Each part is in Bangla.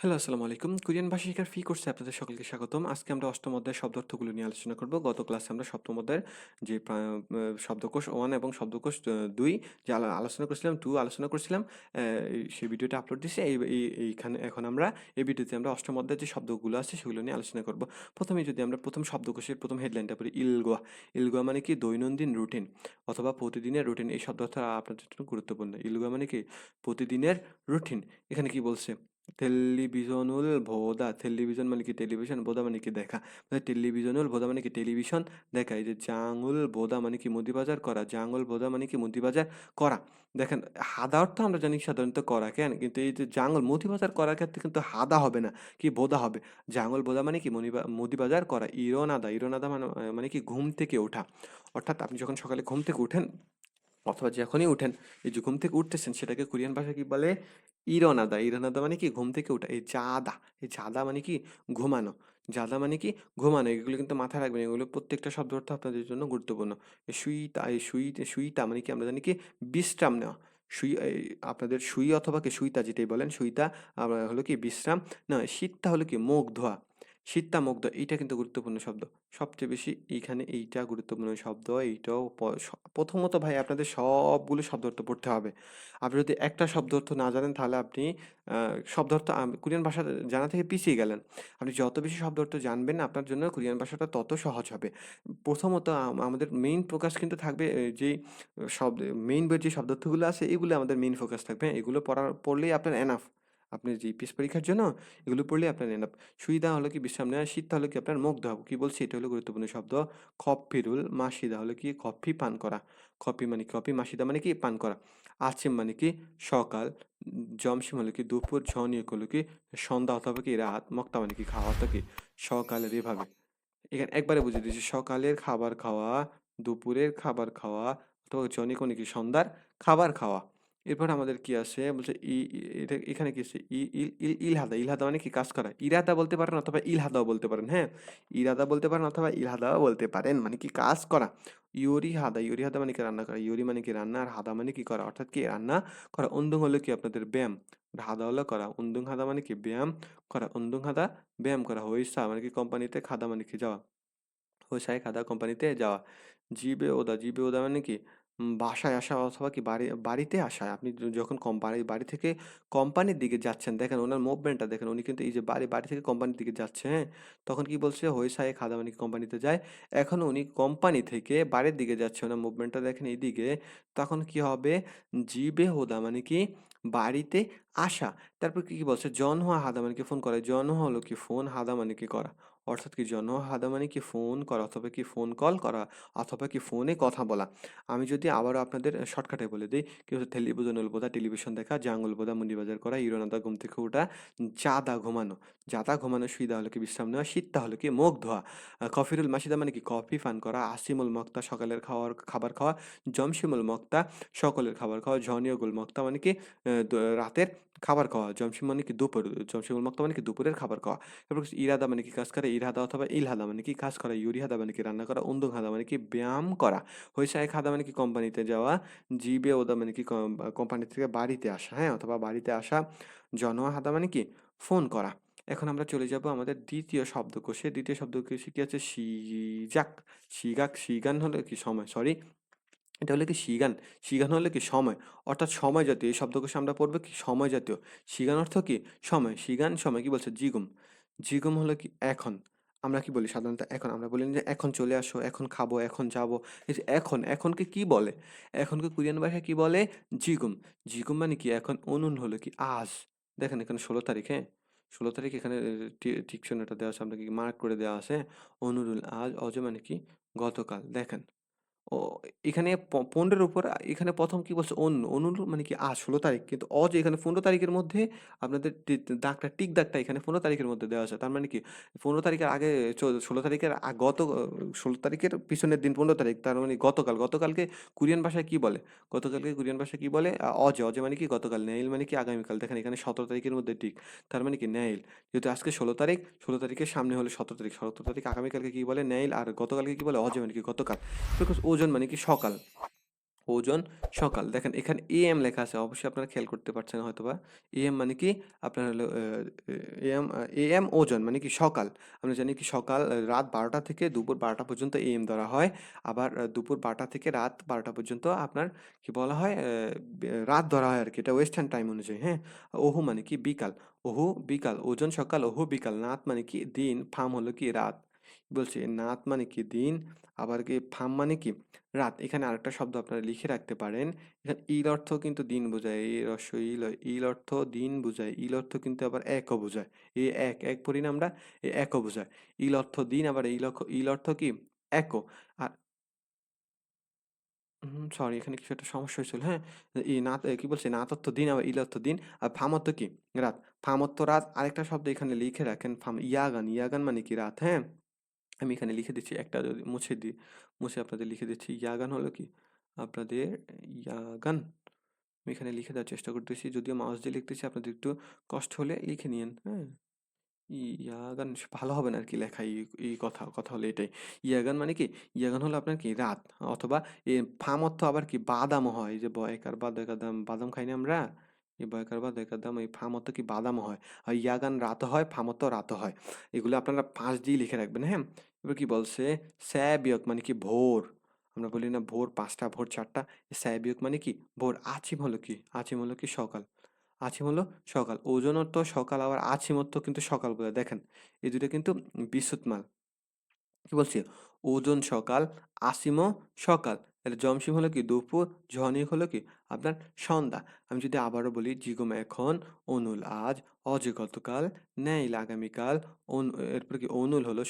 হ্যালো, আসসালামু আলাইকুম। কোরিয়ান ভাষা শেখার ফি কোর্সে আপনাদের সকলকে স্বাগতম। আজকে আমরা অষ্টম অধ্যায়ের শব্দার্থগুলো নিয়ে আলোচনা করব। গত ক্লাসে আমরা সপ্তম অধ্যায়ের যে শব্দকোষ ওয়ান এবং শব্দকোষ দুই যে আলোচনা করেছিলাম টু আলোচনা করেছিলাম সেই ভিডিওটা আপলোড এই এইখানে এখন আমরা এই ভিডিওতে আমরা অষ্টম অধ্যায়ের যে শব্দগুলো আছে সেগুলো নিয়ে আলোচনা করব। ১ম এ যদি আমরা প্রথম শব্দকোষের প্রথম হেডলাইনটা পড়ি ইলগুয়া। ইলগুয়া মানে কি দৈনন্দিন রুটিন অথবা প্রতিদিনের রুটিন। এই শব্দার্থ আপনাদের জন্য গুরুত্বপূর্ণ। ইলগোয়া মানে কি প্রতিদিনের রুটিন। এখানে কি বলছে? টেলিভিশনুল ভোদা টেলিভিশন মানে কি টেলিভিশন ভোদা মানে কি দেখা মানে টেলিভিশনুল ভোদা মানে কি টেলিভিশন দেখা এই যে জাঙুল ভোদা মানে কি মুদিবাজার করা জাঙুল ভোদা মানে কি মুদিবাজার করা দেখেন হাদা অর্থ আমরা জানি সাধারণত করা কেন কিন্তু এই যে জাঙ্গল মুদিবাজার করার ক্ষেত্রে কিন্তু হাদা হবে না কি বোদা হবে জাঙ্গল বোদা মানে কি মুদিবাজার করা ইরোনাদা ইরোনাদা মানে মানে কি ঘুম থেকে ওঠা অর্থাৎ আপনি যখন সকালে ঘুম থেকে উঠেন অথবা যখনই উঠেন এই যে ঘুম থেকে উঠতেছেন সেটাকে কোরিয়ান ভাষা কি বলে ইরনাদা ইরনাদা মানে কি? ঘুম থেকে ওঠা। এই জাদা এই জাদা মানে কি? ঘুমানো। জাদা মানে কি? ঘুমানো। এগুলো কিন্তু মাথায় রাখবেন। এগুলো প্রত্যেকটা শব্দ অর্থ আপনাদের জন্য গুরুত্বপূর্ণ। সুইতা এই সুই সুইতা মানে কি? আমরা জানি কি? বিশ্রাম নেওয়া। সুই আপনাদের সুই অথবা কি? সুইতা যেটাই বলেন, সুইতা হলো কি? বিশ্রাম। না, শীতটা হলো কি? মুখ ধোয়া। শীতটা এইটা কিন্তু গুরুত্বপূর্ণ শব্দ। সবচেয়ে বেশি এইখানে এইটা গুরুত্বপূর্ণ শব্দ, এইটাও প্রথমত ভাই আপনাদের সবগুলো শব্দ অর্থ পড়তে হবে। আপনি যদি একটা শব্দ অর্থ না জানেন, তাহলে আপনি শব্দ অর্থ কোরিয়ান ভাষা জানা থেকে পিছিয়ে গেলেন। আপনি যত বেশি শব্দ অর্থ জানবেন, আপনার জন্য কোরিয়ান ভাষাটা তত সহজ হবে। প্রথমত আমাদের মেইন ফোকাস কিন্তু থাকবে যে শব্দ মেইন বইয়ের যে শব্দ অর্থগুলো আছে, এগুলো আমাদের মেইন ফোকাস থাকবে। এগুলো পড়ার পড়লেই আপনার এনাফ আপনি জিপিএস পরীক্ষার জন্য এগুলো পড়লে আপনার এনাফ সুবিধা হলো কি বিশ্রাম নেওয়া, শীত হলো কি আপনার মুখ ধোয়া কি বলছি? এটা হলো গুরুত্বপূর্ণ শব্দ। খপ্পিরুল মাসিদা হলো কি কফি পান করা। কফি মানে কফি, মাসিদা মানে কি পান করা। আচিম মানে কি সকাল জমসিম হলো কি দুপুর ঝনিয়ক হলো কি সন্ধ্যা অথবা কি রাত, মক্তা মানে কি খাওয়া অর্থাৎ কি সকালের এভাবে। এখানে একবারে বুঝে দিয়েছি সকালের খাবার খাওয়া, দুপুরের খাবার খাওয়া অথবা জনিক মানে কি সন্ধ্যার খাবার খাওয়া। এরপর আমাদের কি আছে বলছে ই এখানে কি আছে ই, ইল ইল, ইলহাদা ইলহাদা মানে কি? কাজ করা। ইরাদা বলতে পারেন অথবা ইলহাদাও বলতে পারেন হ্যাঁ? ইরাদা বলতে পারেন অথবা ইলহাদাও বলতে পারেন মানে কি? কাজ করা। ইউরি হাদা ইউরি হাদা মানে কি? রান্না করা। ইউরি মানে কি? রান্না আর হাদা মানে কি? করা। অর্থাৎ কি? রান্না করা। উন্দুং হলো কি? আপনাদের ব্যায়াম। হাদা হলো করা। উন্দুং হাদা মানে কি? ব্যায়াম করা। উন্দুং হাদা ব্যায়াম করা। হইসা মানে কি? কোম্পানিতে খাদা মানে কি? যাওয়া। হোসাই খাদা কোম্পানিতে যাওয়া। জিবে ওদা। জিবে ওদা মানে কি? বাসায় আসা অথবা কি বাড়ি, বাড়িতে আসা আপনি যখন কম বাড়ি বাড়ি থেকে কোম্পানির দিকে যাচ্ছেন, দেখেন ওনার মুভমেন্টটা দেখেন, উনি কিন্তু এই যে বাড়ি বাড়ি থেকে কোম্পানির দিকে যাচ্ছে হ্যাঁ? তখন কি বলছে হোসাই খাদা মানে কোম্পানিতে যায় এখন উনি কোম্পানি থেকে বাড়ির দিকে যাচ্ছে, ওনার মুভমেন্টটা দেখেন এইদিকে। তখন কি হবে? জিবে হোদা মানে কি বাড়িতে আসা। তারপর কি কি বলছে? জনহা হাদা মানে কি ফোন করে, জন হলো কি ফোন হাদা মানে কি করা। অর্থাৎ কি জনহা হাদা মানে কি ফোন করা অথবা কি ফোন কল করা অথবা কি ফোনে কথা বলা। আমি যদি আবারও আপনাদের শর্টকাটে বলে দিই কি হচ্ছে টেলিভিশন বোধা টেলিভিশন দেখা জাঙ্গল বোধা মুন্ডি বাজার করা, ইরোনাদা, ঘুম থেকে ওঠা জাদা ঘুমানো। জাদা ঘুমানো সুইদা হলো কি বিশ্রাম নেওয়া, শীতটা হলো কি মুখ ধোয়া। কফিরুল মাসিদা মানে কি কফি পান করা আসিমুল মক্তা সকালের খাওয়ার, খাবার খাওয়া জমশিমুল মক্তা সকলের খাবার খাওয়া ঝনিয়গুল মক্তা মানে কি রাতের খাবার খাওয়া, জমশিম মানে কি দুপুর জমশিমুল মক্তা মানে কি দুপুরের খাবার খাওয়া। এরপর ইরাদা মানে কি কাজ করা ইরাদা অথবা ইলহাদা মানে কি কাজ করা ইউরিহাদা মানে কি রান্না করা, উন্দুং হাদা মানে কি ব্যায়াম করা হইসায় হাদা মানে কি কোম্পানিতে যাওয়া, জিবে ওদা মানে কি কোম্পানি থেকে বাড়িতে আসা হ্যাঁ অথবা বাড়িতে আসা, জনোয়া হাদা মানে কি ফোন করা। এখন আমরা চলে যাব আমাদের দ্বিতীয় শব্দকোষে দ্বিতীয় শব্দকোষে কি আছে? সিজাক সিগাক সিগান হলো কি সময়? সরি এটা হলো কি সিগান সিগান হলো কি সময়? অর্থাৎ সময় জাতীয়, এই শব্দকোষে আমরা পড়ব কি? সময় জাতীয় সিগান অর্থ কি? সময় সিগান সময় কি বলছে? জিগুম। জিগুম হলো কি, এখন। আমরা কি বলি? সাধারণত এখন। আমরা বলি যে, এখন চলে আসো, এখন খাব, এখন যাব। এখন, এখনকে কি বলে? এখনকে কোরিয়ান ভাষায় কি বলে? জিগুম। জিগুম মানে কি? এখন অনুন হলো কি? আজ। দেখেন এখানে ষোলো তারিখ হ্যাঁ? ষোলো তারিখ এখানে টিকশনটা দেওয়া আছে, আপনাকে মার্ক করে দেওয়া আছে? অনুরুল আজ, অজ মানে কি? গতকাল। দেখেন। ও এখানে প ১৫ উপর এখানে ১ম কি বলছে অন্য, অনুর মানে কি আজ ১৬ তারিখ। কিন্তু অ যে এখানে ১৫ তারিখের মধ্যে আপনাদের টি দাগটা টিক দাগটা এখানে ১৫ তারিখের মধ্যে দেওয়া আছে। তার মানে কি ১৫ তারিখের আগে চ ১৬ তারিখের আ গত অ ১৬ তারিখের পিছনের দিন ১৫ তারিখ। তার মানে গতকাল। গতকালকে কোরিয়ান ভাষায় কি বলে? গতকালকে কোরিয়ান ভাষায় কি বলে? আ অজে, অজে মানে কি গতকাল। নেইল মানে কি আগামীকাল। দেখেন এখানে ১৭ তারিখের মধ্যে টিক। তার মানে কি নেইল। যেহেতু আজকে ১৬ তারিখ, ১৬ তারিখের সামনে হলো ১৭ তারিখ। ১৭ তারিখ আগামীকালকে কি বলে? নেইল আর গতকালকে কি বলে? অজে মানে কি গতকাল। ওজন মানে কি সকাল। ওজন, সকাল। দেখেন, এখানে এ এম লেখা আছে, অবশ্যই আপনারা খেয়াল করতে পারছেন হয়তো বা এ এম মানে কি? আপনার হলো এ, এম ওজন মানে কি সকাল। আমরা জানি কি সকাল রাত বারোটা থেকে দুপুর বারোটা পর্যন্ত এ এম ধরা হয়। আবার দুপুর বারোটা থেকে রাত বারোটা পর্যন্ত আপনার কি বলা হয় রাত ধরা হয় আর কি এটা ওয়েস্টার্ন টাইম অনুযায়ী হ্যাঁ? ওহু মানে কি বিকাল। ওহু, বিকাল। ওজন সকাল, ওহু, বিকাল। নাত মানে কি দিন, ফার্ম হলো কি রাত। বলছি, নাত মানে কি দিন? আবার কি ফার্ম মানে কি? রাত, এখানে আরেকটা শব্দ আপনারা লিখে রাখতে পারেন। এখানে ইল অর্থ কিন্তু দিন বোঝায়, এই রস্য ইল ইল অর্থ দিন বোঝায়, ইল অর্থ কিন্তু আবার একও বোঝায়। এই এক এক পড়ি না আমরা এই একও বোঝায়। ইল অর্থ দিন, আবার ইল ইল অর্থ কি? একও। আর সরি এখানে কিছু একটা সমস্যা হয়েছিল হ্যাঁ? এই না কি বলছে? না তত্ত্ব দিন, আবার ইল অর্থ দিন, আর ফামত্ব কি? রাত। ফামত্ব রাত, আরেকটা শব্দ এখানে লিখে রাখেন, ফাম ইয়াগান। ইয়াগান মানে কি রাত হ্যাঁ? আমি এখানে লিখে দিচ্ছি, একটা যদি মুছে দিই মুছে আপনাদের লিখে দিচ্ছি, ইয়াগান হলো কি? আপনাদের ইয়াগান। আমি এখানে লিখে দেওয়ার চেষ্টা করতেছি, যদিও মাউস দিয়ে লিখতেছি, আপনাদের একটু কষ্ট হলে লিখে নিন হ্যাঁ? ইয়াগান, ভালো হবে না আর কি লেখা, এই কথা কথা হলো এটাই। ইয়াগান মানে কি? ইয়াগান হলো আপনার কি? রাত, অথবা এ ফাম অর্থ আবার কি? বাদামও হয় যে বয়কার বাদ দাম বাদাম খাই না আমরা? এই বয়কার বাদ দাম এই ফাম অর্থ কি বাদামও হয়? আর ইয়াগান রাত হয় ফাম অর্থ রাত হয়। এগুলো আপনারা পাঁচ দিয়ে লিখে রাখবেন হ্যাঁ? এবার কি বলছে? স্যাবিয়ক মানে কি ভোর? আমরা বলি না ভোর পাঁচটা, ভোর চারটা। স্যাবিয়ক মানে কি? ভোর আছিম হলো কি? আছিম হলো কি সকাল? আছিম হলো সকাল। ওজন অর্থ সকাল, আবার আছিম অর্থ কিন্তু সকাল বলে। দেখেন, এই দুটো কিন্তু বিশুৎমাল কি বলছি? ওজন সকাল আসিমও সকাল। তাহলে জমসিম হলো কি? দুপুর, ঝনিক হলো কি? আপনার সন্ধ্যা। আমি যদি আবারও বলি, জিগম এখন, অনুল আজ, অজ গতকাল ন্যাইল আগামীকাল, অনু- এরপর কি? অনুল হলো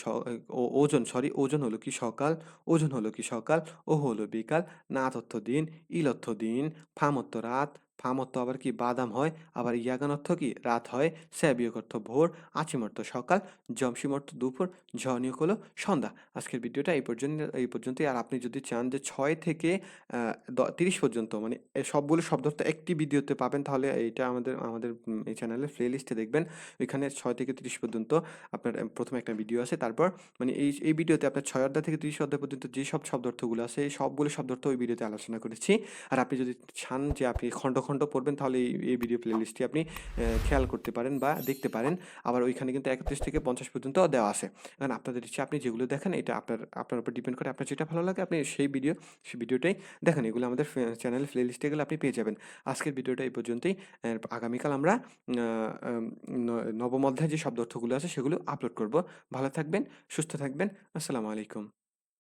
ওজন, সরি, ওজন হলো কি সকাল, ওজন হলো কি সকাল ও হলো বিকাল না তথ্য দিন ইলথ্য দিন, ফামত্ত রাত ফাম অর্থ আবার কি বাদাম হয়, আবার ইয়াগান অর্থ কি রাত হয় স্যাবিয়ক অর্থ ভোর, আচিম অর্থ সকাল, জমসিম অর্থ দুপুর ঝনিয়ক হলো সন্ধ্যা। আজকের ভিডিওটা এই পর্যন্ত, এই পর্যন্তই। আর আপনি যদি চান যে ছয় থেকে তিরিশ পর্যন্ত মানে সবগুলো শব্দ তো একটি ভিডিওতে পাবেন, তাহলে এইটা আমাদের আমাদের এই চ্যানেলের প্লে লিস্টে দেখবেন। ওইখানে ছয় থেকে তিরিশ পর্যন্ত আপনার প্রথমে একটা ভিডিও আছে, তারপর মানে এই এই ভিডিওতে আপনার ছয় অধ্যায় থেকে তিরিশ অধ্যায় পর্যন্ত যে সব শব্দার্থগুলো আছে, এই সবগুলো শব্দার্থ ওই ভিডিওতে আলোচনা করেছি। আর আপনি যদি চান যে আপনি খণ্ড খণ্ড পড়বেন তাহলে এই ভিডিও প্লেলিস্টটি আপনি খেয়াল করতে পারেন বা দেখতে পারেন। আবার ওইখানে কিন্তু একত্রিশ থেকে পঞ্চাশ পর্যন্ত দেওয়া আছে। কারণ আপনাদের ইচ্ছে আপনি যেগুলো দেখেন এটা আপনার আপনার উপর ডিপেন্ড করে আপনার যেটা ভালো লাগে আপনি সেই ভিডিও সেই ভিডিওটাই দেখেন। এগুলো আমাদের চ্যানেল প্লেলিস্টে গেলে আপনি পেয়ে যাবেন। আজকের ভিডিওটা এই পর্যন্তই। আগামীকাল আমরা আহ, আম, ন- নবম অধ্যায়ে যে শব্দ অর্থগুলো আছে সেগুলো আপলোড করব। ভালো থাকবেন সুস্থ থাকবেন। আসসালামু আলাইকুম।